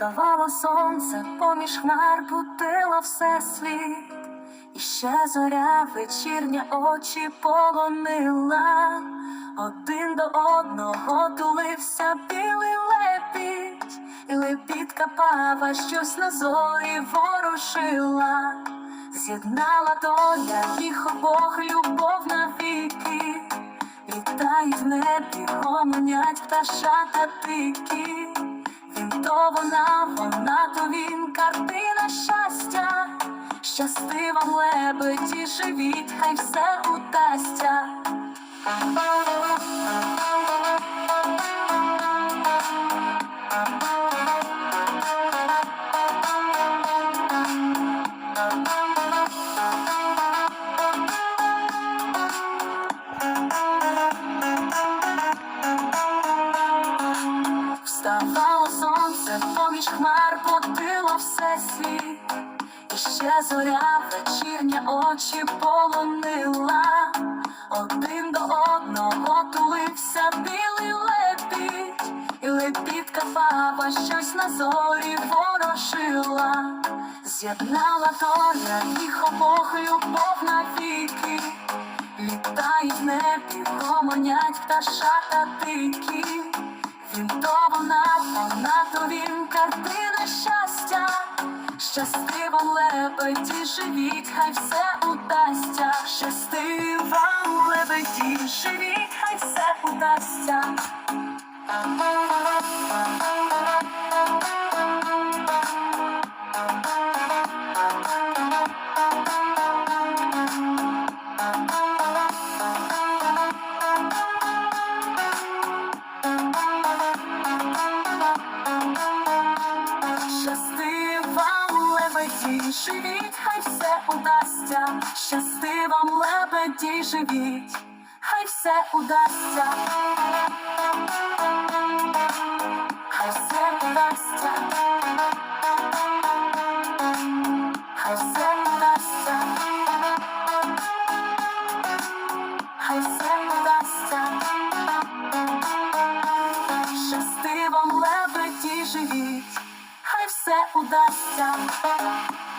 Вставало сонце, поміж хмар будило все світ, і ще зоря вечірня очі полонила, один до одного тулився білий лепідь, і лепідка пава щось на зорі ворушила, з'єднала доля їх обох любов навіки, літають в небі, гомонять пташата тики. То вона, вона то він, картина щастя, щасти вам лебеді, живіть, хай все удасться. Все і ще зоря вечірня очі полонила, один до одного тулився білий лепідь, і лепідка фаба щось на зорі ворожила, з'єднала доля їх обох любов навіки, літають в небі, гомонять пташата дикі. Він то вона, вона то він, картина щасти лебеді, живі, хай все удасться, щасти лебеді, живі, хай все удасться. Лебеді, живіть, хай все удасться. Щасти лебеді, живіть, хай все удасться. Хай все удасться. Хай все удасться. Хай все удасться. Щасти вам живіть, все удасться.